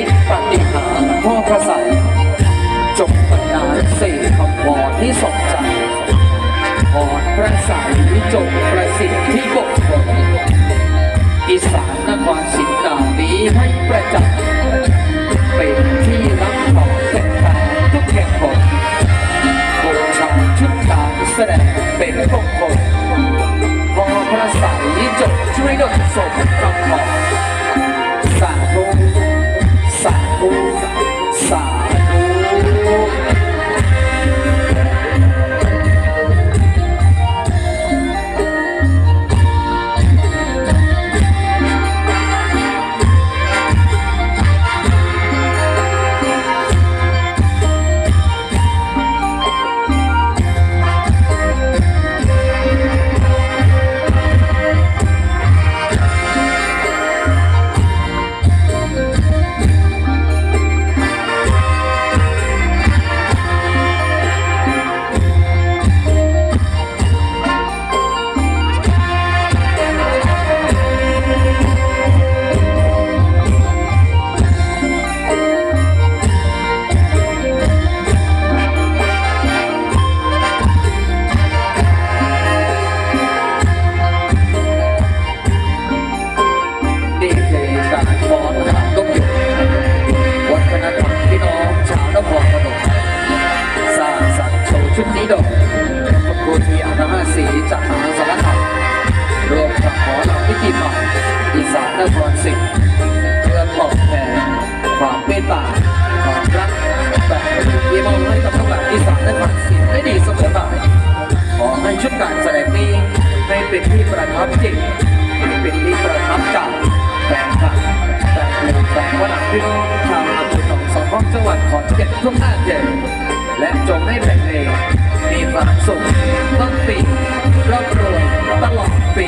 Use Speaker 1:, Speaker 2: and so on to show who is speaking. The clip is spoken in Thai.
Speaker 1: ฤทธิ์ปฏิหารพ่อพระสัยจงบันดาสี่คำพรที่สมใจพรพระสัยจงประสิทธิ์ที่บกผลอีสานนครศรีดานี้ให้ประจักษ์เป็นที่รับของแฟนๆทุกแห่งหนบูชาชุดการแสดงเป็นมงคลพอพระสัยจบช่วยดล นครศรีได้ดีเสมอไปขอให้ชุดการแสดงนี้ให้เป็นที่ประทับจิตเป็นที่ประทับใจแฟนคลับแต่เพลงแฟนวันหลังพี่น้องชาวอำเภอหนองสองห้องจังหวัดขอนแก่นทุกท่านเด่นและจงให้แผ่นเพลงมีความสุขต้นปีร่ำรวยตลอดปี